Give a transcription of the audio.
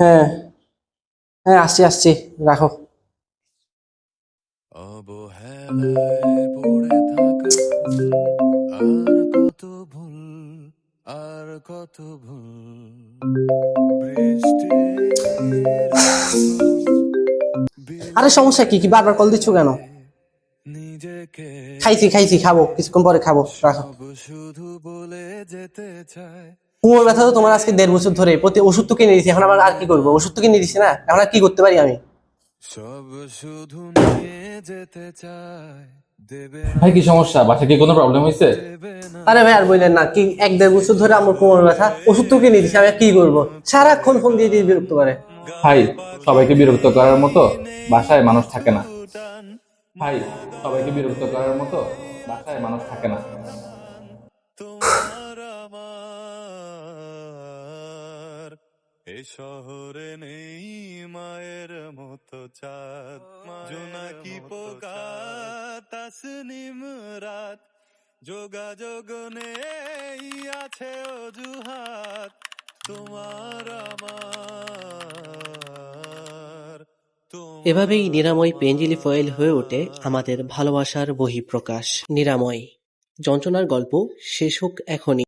হ্যাঁ হ্যাঁ আসছি আসছি রাখো। আর কত ভুল আর কত ভুল। আরে সমস্যা কি কি বারবার কল দিচ্ছ কেন? খাইছি খাইছি খাব কিছুক্ষণ পরে খাব রাখো। সব শুধু বলে যেতে চায়। কোমর ব্যথা তো তোমার আজকে দেড় বছর ধরে প্রতি ওষুধ তো কিনে দিছি এখন আবার আর কি করব? ওষুধ তো কিনে দিছি না এখন আর কি করতে পারি আমি? সব শুধু নিয়ে যেতে চায় ভাই কি সমস্যা? বাসায় কি কোনো প্রবলেম হয়েছে আরে ভাই আর বললেন না কি এক দেড় বছর ধরে আমার কোমর ব্যথা ওষুধ তো কিনে দিছি আমি আর কি করব? সারাক্ষণ ফোন দিয়ে দিয়ে বিরক্ত করে। ভাই সবাইকে বিরক্ত করার মতো বাসায় মানুষ থাকে না। ভাই সবাইকে বিরক্ত করার মতো বাসায় মানুষ থাকে না। এ শহরে নেই মায়ের মতো চাঁদ। জোনাকি পোকা তাসনিম রাত। যোগাযোগ নেই আছে অজুহাত। তোমার আমার এভাবেই নিরাময় পেঞ্জিলি ফয়েল হয়ে ওঠে আমাদের ভালোবাসার বহিঃপ্রকাশ। নিরাময়, যন্ত্রণার গল্প শেষ হোক এখনই।